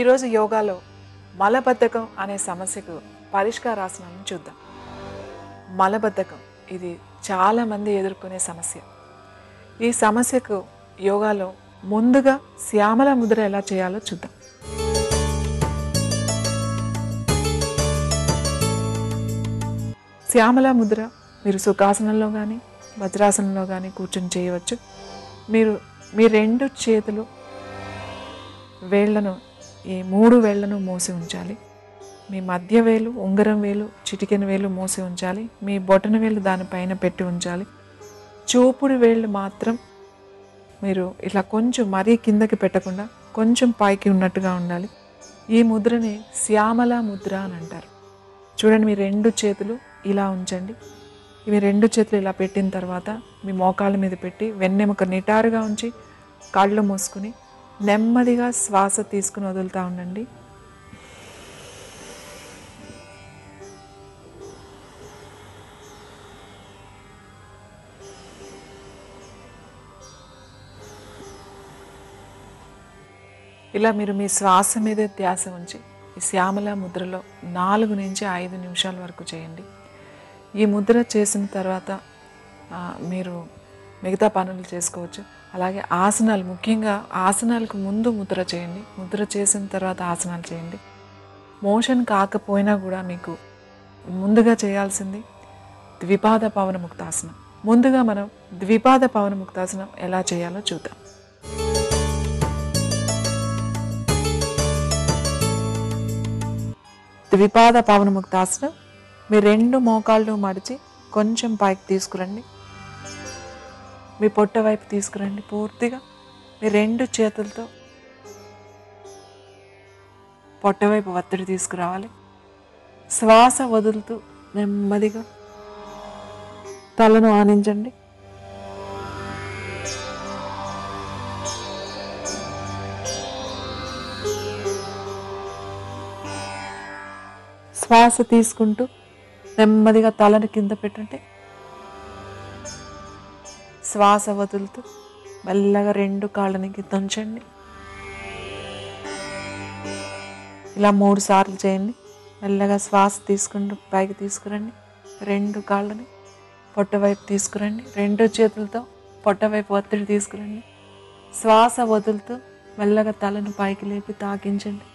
ఈరోజు యోగాలో మలబద్ధకం అనే సమస్యకు పరిష్కారాసనాన్ని చూద్దాం. మలబద్ధకం ఇది చాలామంది ఎదుర్కొనే సమస్య. ఈ సమస్యకు యోగాలో ముందుగా శ్యామల ముద్ర ఎలా చేయాలో చూద్దాం. శ్యామల ముద్ర మీరు సుఖాసనంలో కానీ వజ్రాసనంలో కానీ కూర్చొని చేయవచ్చు. మీరు మీ రెండు చేతులు వేళ్ళను ఈ మూడు వేళ్ళను మూసి ఉంచాలి. మీ మధ్య వేలు ఉంగరం వేలు చిటికెన వేలు మూసి ఉంచాలి. మీ బొటన వేలు దానిపైన పెట్టి ఉంచాలి. చూపుడు వేళ్ళు మాత్రం మీరు ఇలా కొంచెం మరీ కిందకి పెట్టకుండా కొంచెం పైకి ఉన్నట్టుగా ఉండాలి. ఈ ముద్రని శ్యామల ముద్ర అని అంటారు. చూడండి మీ రెండు చేతులు ఇలా ఉంచండి. ఇవి రెండు చేతులు ఇలా పెట్టిన తర్వాత మీ మోకాళ్ళ మీద పెట్టి వెన్నెముక నిటారుగా ఉంచి కళ్ళు మూసుకుని నెమ్మదిగా శ్వాస తీసుకుని వదులుతూ ఉండండి. ఇలా మీరు మీ శ్వాస మీద ధ్యాస ఉంచి ఈ శ్యామల ముద్రలో నాలుగు నుంచి ఐదు నిమిషాల వరకు చేయండి. ఈ ముద్ర చేసిన తర్వాత మీరు మిగతా పనులు చేసుకోవచ్చు. అలాగే ఆసనాలు ముఖ్యంగా ఆసనాలకు ముందు ముద్ర చేయండి. ముద్ర చేసిన తర్వాత ఆసనాలు చేయండి. మోషన్ కాకపోయినా కూడా మీకు ముందుగా చేయాల్సింది ద్విపాద పవన ముక్తాసనం. ముందుగా మనం ద్విపాద పవన ముక్తాసనం ఎలా చేయాలో చూద్దాం. ద్విపాద పవన ముక్తాసనం. మీ రెండు మోకాళ్ళు మడిచి కొంచెం పైకి తీసుకురండి. మీ పొట్ట వైపు తీసుకురండి పూర్తిగా. మీ రెండు చేతులతో పొట్ట వైపు ఒత్తిడి తీసుకురావాలి. శ్వాస వదులుతూ నెమ్మదిగా తలను ఆనించండి. శ్వాస తీసుకుంటూ నెమ్మదిగా తలను కింద పెట్టండి. శ్వాస వదులుతూ మెల్లగా రెండు కాళ్ళని దంచండి ఇలా మూడు సార్లు చేయండి. మెల్లగా శ్వాస తీసుకుంటూ పైకి తీసుకురండి. రెండు కాళ్ళని పొట్టవైపు తీసుకురండి. రెండు చేతులతో పొట్టవైపు ఒత్తిడి తీసుకురండి. శ్వాస వదులుతూ మెల్లగా తలను పైకి లేపి తాకించండి.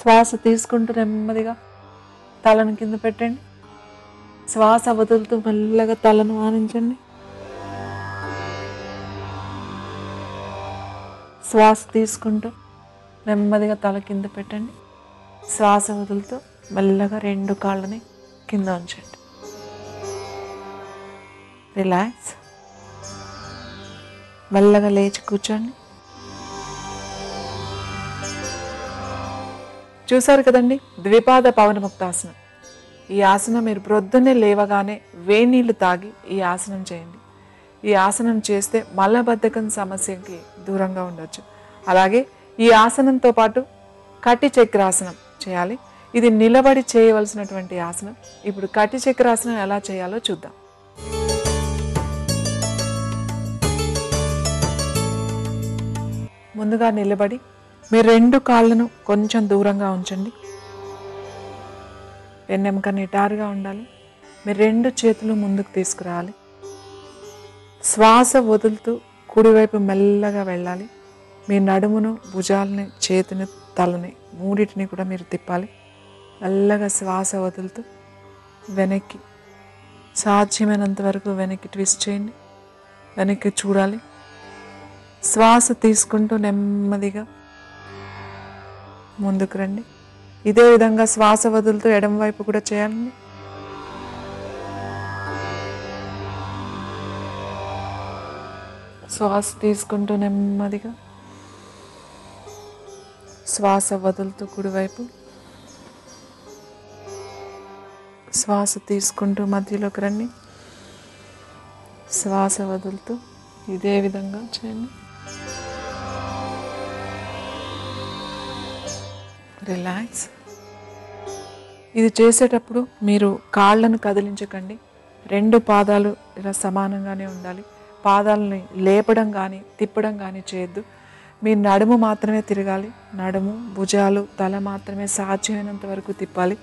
శ్వాస తీసుకుంటూ నెమ్మదిగా తలను కింద పెట్టండి. శ్వాస వదులుతూ మెల్లగా తలను ఆనించండి. శ్వాస తీసుకుంటూ నెమ్మదిగా తల కింద పెట్టండి. శ్వాస వదులుతూ మెల్లగా రెండు కాళ్ళని కింద ఉంచండి. రిలాక్స్. మెల్లగా లేచి కూర్చోండి. చూశారు కదండి? ద్విపాద పవనముక్తాసనం. ఈ ఆసనం మీరు ప్రొద్దున్నే లేవగానే వేనీళ్ళు తాగి ఈ ఆసనం చేయండి. ఈ ఆసనం చేస్తే మలబద్ధకం సమస్యకి దూరంగా ఉండొచ్చు. అలాగే ఈ ఆసనంతో పాటు కటి చక్రాసనం చేయాలి. ఇది నిలబడి చేయవలసినటువంటి ఆసనం. ఇప్పుడు కటి చక్రాసనం ఎలా చేయాలో చూద్దాం. ముందుగా నిలబడి మీ రెండు కాళ్ళను కొంచెం దూరంగా ఉంచండి. వెన్నెముక నిటారుగా ఉండాలి. మీ రెండు చేతులు ముందుకు తీసుకురావాలి. శ్వాస వదులుతూ కుడివైపు మెల్లగా వెళ్ళాలి. మీ నడుమును భుజాలని చేతిని తలని మూడింటిని కూడా మీరు తిప్పాలి. మెల్లగా శ్వాస వదులుతూ వెనక్కి సాధ్యమైనంత వరకు వెనక్కి ట్విస్ట్ చేయండి. వెనక్కి చూడాలి. శ్వాస తీసుకుంటూ నెమ్మదిగా ముందుకు రండి. ఇదే విధంగా శ్వాస వదులుతూ ఎడం వైపు కూడా చేయాలండి. శ్వాస తీసుకుంటూ నెమ్మదిగా శ్వాస వదులుతూ కుడివైపు శ్వాస తీసుకుంటూ మధ్యలోకి రండి. శ్వాస వదులుతూ ఇదే విధంగా చేయండి. రిలాక్స్ ఇది చేసేటప్పుడు మీరు కాళ్ళను కదిలించకండి. రెండు పాదాలు ఇలా సమానంగానే ఉండాలి. పాదాలని లేపడం కానీ తిప్పడం కానీ చేయొద్దు. మీ నడుము మాత్రమే తిరగాలి. నడుము భుజాలు తల మాత్రమే సాధ్యమైనంత వరకు తిప్పాలి.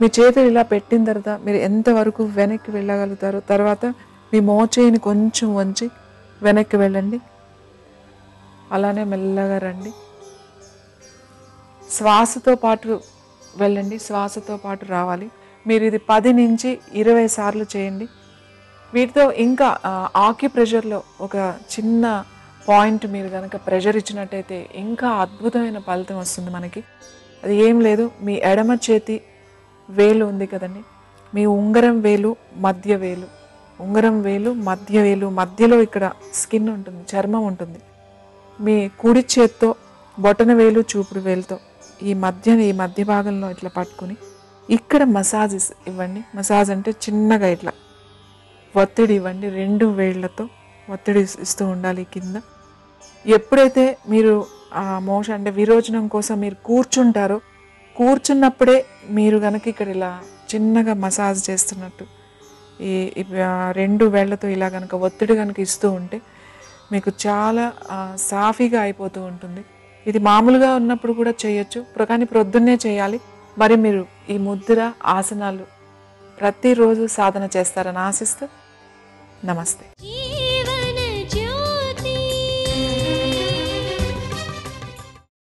మీ చేతులు ఇలా పెట్టిన తర్వాత మీరు ఎంతవరకు వెనక్కి వెళ్ళగలుగుతారో తర్వాత మీ మోచేయిని కొంచెం వంచి వెనక్కి వెళ్ళండి. అలానే మెల్లగా రండి. శ్వాసతో పాటు వెళ్ళండి శ్వాసతో పాటు రావాలి. మీరు ఇది పది నుంచి ఇరవై సార్లు చేయండి. వీటితో ఇంకా ఆక్యుప్రెషర్లో ఒక చిన్న పాయింట్ మీరు కనుక ప్రెషర్ ఇచ్చినట్టయితే ఇంకా అద్భుతమైన ఫలితం వస్తుంది మనకి. అది ఏం లేదు మీ ఎడమ చేతి వేలు ఉంది కదండి. మీ ఉంగరం వేలు మధ్య వేలు. ఉంగరం వేలు మధ్య వేలు మధ్యలో ఇక్కడ స్కిన్ ఉంటుంది చర్మం ఉంటుంది. మీ కుడి చేత్తో బొటన వేలు చూపుడు వేలుతో. ఈ మధ్య ఈ మధ్య భాగంలో ఇట్లా పట్టుకుని ఇక్కడ మసాజెస్ ఇవ్వండి. మసాజ్ అంటే చిన్నగా ఇట్లా ఒత్తిడి ఇవ్వండి. రెండు వేళ్ళతో ఒత్తిడి ఇస్తూ ఉండాలి కింద. ఎప్పుడైతే మీరు ఆ మోషన్ అంటే విరోచనం కోసం మీరు కూర్చుంటారో కూర్చున్నప్పుడే మీరు కనుక ఇక్కడ ఇలా చిన్నగా మసాజ్ చేస్తున్నట్టు ఈ రెండు వేళ్ళతో ఇలా కనుక ఒత్తిడి కనుక ఇస్తూ ఉంటే మీకు చాలా సాఫీగా అయిపోతూ ఉంటుంది. ఇది మామూలుగా ఉన్నప్పుడు కూడా చేయొచ్చు. కానీ ప్రొద్దున్నే చేయాలి. మరి మీరు ఈ ముద్ర ఆసనాలు ప్రతిరోజు సాధన చేస్తారని ఆశిస్తూ నమస్తే.